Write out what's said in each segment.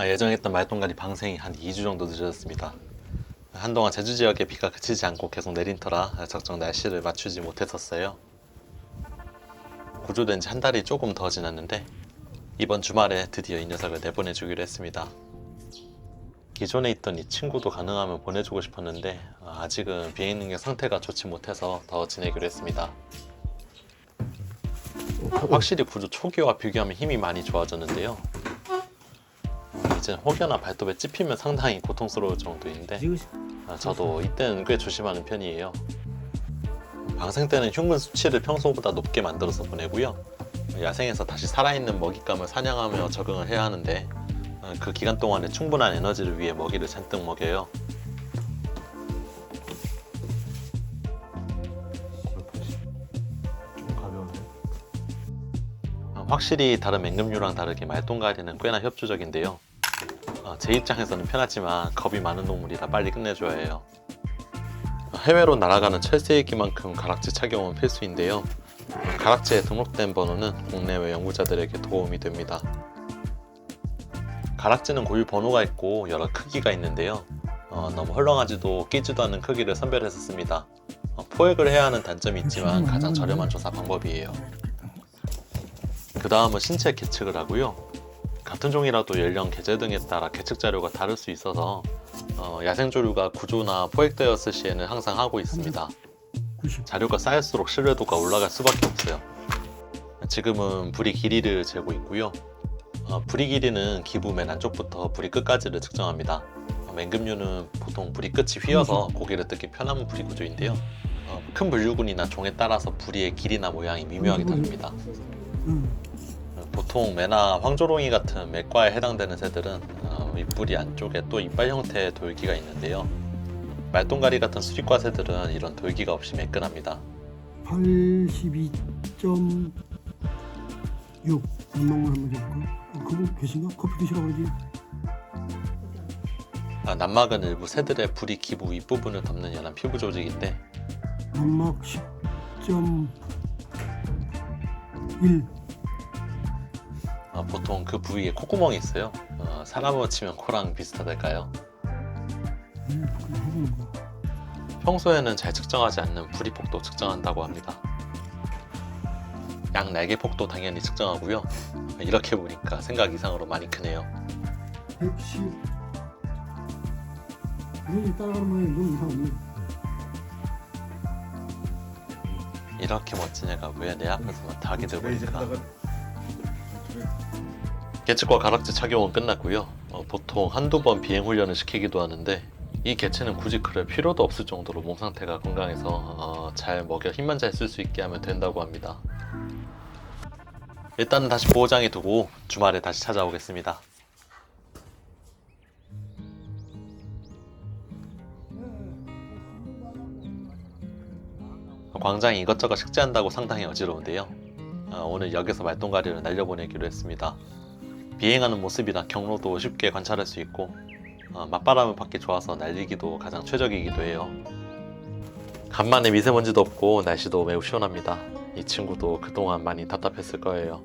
아, 예정했던 말동가리 방생이 한 2주 정도 늦어졌습니다. 한동안 제주 지역에 비가 그치지 않고 계속 내린 터라 적정 날씨를 맞추지 못했었어요. 구조된 지 한 달이 조금 더 지났는데 이번 주말에 드디어 이 녀석을 내보내주기로 했습니다. 기존에 있던 이 친구도 가능하면 보내주고 싶었는데 아, 아직은 비행 능력 상태가 좋지 못해서 더 지내기로 했습니다. 확실히 구조 초기와 비교하면 힘이 많이 좋아졌는데요. 이제 혹여나 발톱에 찝히면 상당히 고통스러울 정도인데 아, 저도 이때는 꽤 조심하는 편이에요. 방생 때는 흉물 수치를 평소보다 높게 만들어서 보내고요. 야생에서 다시 살아있는 먹잇감을 사냥하며 적응을 해야 하는데 어, 그 기간 동안에 충분한 에너지를 위해 먹이를 잔뜩 먹여요. 어, 확실히 다른 맹금류랑 다르게 말똥가리는 꽤나 협조적인데요. 어, 제 입장에서는 편하지만 겁이 많은 동물이라 빨리 끝내줘야 해요. 어, 해외로 날아가는 철새이기만큼 가락지 착용은 필수인데요. 어, 가락지에 등록된 번호는 국내외 연구자들에게 도움이 됩니다. 가락지는 고유 번호가 있고 여러 크기가 있는데요. 어, 너무 헐렁하지도 끼지도 않는 크기를 선별해서 씁니다. 어, 포획을 해야 하는 단점이 있지만 가장 저렴한 조사 방법이에요. 그 다음은 신체 계측을 하고요. 같은 종이라도 연령, 계절 등에 따라 계측 자료가 다를 수 있어서 어, 야생조류가 구조나 포획되었을 시에는 항상 하고 있습니다. 90. 자료가 쌓일수록 신뢰도가 올라갈 수밖에 없어요. 지금은 부리 길이를 재고 있고요. 어, 부리 길이는 기부 맨 안쪽부터 부리 끝까지를 측정합니다. 어, 맹금류는 보통 부리 끝이 휘어서 고기를 뜯기 편한 부리 구조인데요. 어, 큰 분류군이나 종에 따라서 부리의 길이나 모양이 미묘하게 다릅니다. 응. 보통 매나 황조롱이 같은 맥과에 해당되는 새들은 어, 윗부리 안쪽에 또 이빨 형태의 돌기가 있는데요. 말똥가리 같은 수직과 새들은 이런 돌기가 없이 매끈합니다. 82.6 연막만 한번 해볼까? 어, 그분 계신가? 커피 드시라고 그러지? 아, 난막은 일부 새들의 부리 기부 윗부분을 덮는 연한 피부 조직인데 연막 10.1 어, 보통 그 부위에 콧구멍이 있어요. 어, 사람으로 치면 코랑 비슷하달까요? 평소에는 잘 측정하지 않는 부리 폭도 측정한다고 합니다. 양 날개 폭도 당연히 측정하고요. 이렇게 보니까 생각 이상으로 많이 크네요. 110 이렇게 멋진 애가 왜 내 앞에서만 닭이 되고 보니까 개측과 가락지 착용은 끝났고요. 어, 보통 한두 번 비행 훈련을 시키기도 하는데 이 개체는 굳이 그럴 필요도 없을 정도로 몸 상태가 건강해서 어, 잘 먹여 힘만 잘 쓸 수 있게 하면 된다고 합니다. 일단은 다시 보호장에 두고 주말에 다시 찾아오겠습니다. 광장에 이것저것 식재한다고 상당히 어지러운데요. 어, 오늘 역에서 말똥가리를 날려보내기로 했습니다. 비행하는 모습이나 경로도 쉽게 관찰할 수 있고 어, 맞바람을 받기 좋아서 날리기도 가장 최적이기도 해요. 간만에 미세먼지도 없고 날씨도 매우 시원합니다. 이 친구도 그동안 많이 답답했을 거예요.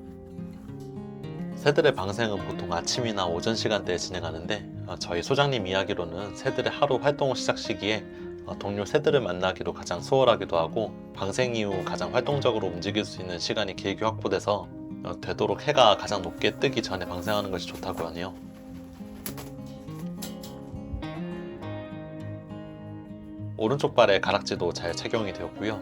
새들의 방생은 보통 아침이나 오전 시간대에 진행하는데 어, 저희 소장님 이야기로는 새들의 하루 활동 시작 시기에 어, 동료 새들을 만나기로 가장 수월하기도 하고 방생 이후 가장 활동적으로 움직일 수 있는 시간이 길게 확보돼서 어, 되도록 해가 가장 높게 뜨기 전에 방생하는 것이 좋다고 하네요. 오른쪽 발에 가락지도 잘 착용이 되었고요.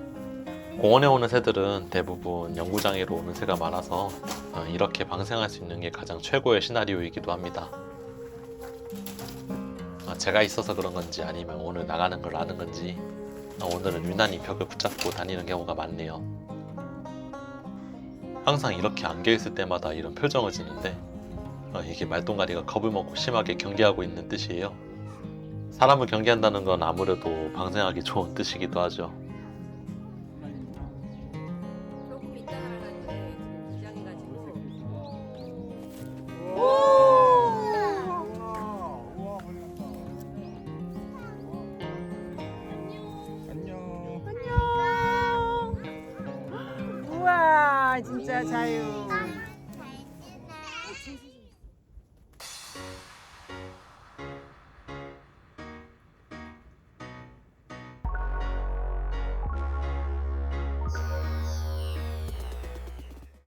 공원에 오는 새들은 대부분 연구장애로 오는 새가 많아서 어, 이렇게 방생할 수 있는 게 가장 최고의 시나리오이기도 합니다. 아, 제가 있어서 그런 건지 아니면 오늘 나가는 걸 아는 건지 아, 오늘은 유난히 벽을 붙잡고 다니는 경우가 많네요. 항상 이렇게 안겨 있을 때마다 이런 표정을 짓는데 어, 이게 말똥가리가 겁을 먹고 심하게 경계하고 있는 뜻이에요. 사람을 경계한다는 건 아무래도 방생하기 좋은 뜻이기도 하죠. 와 진짜 자유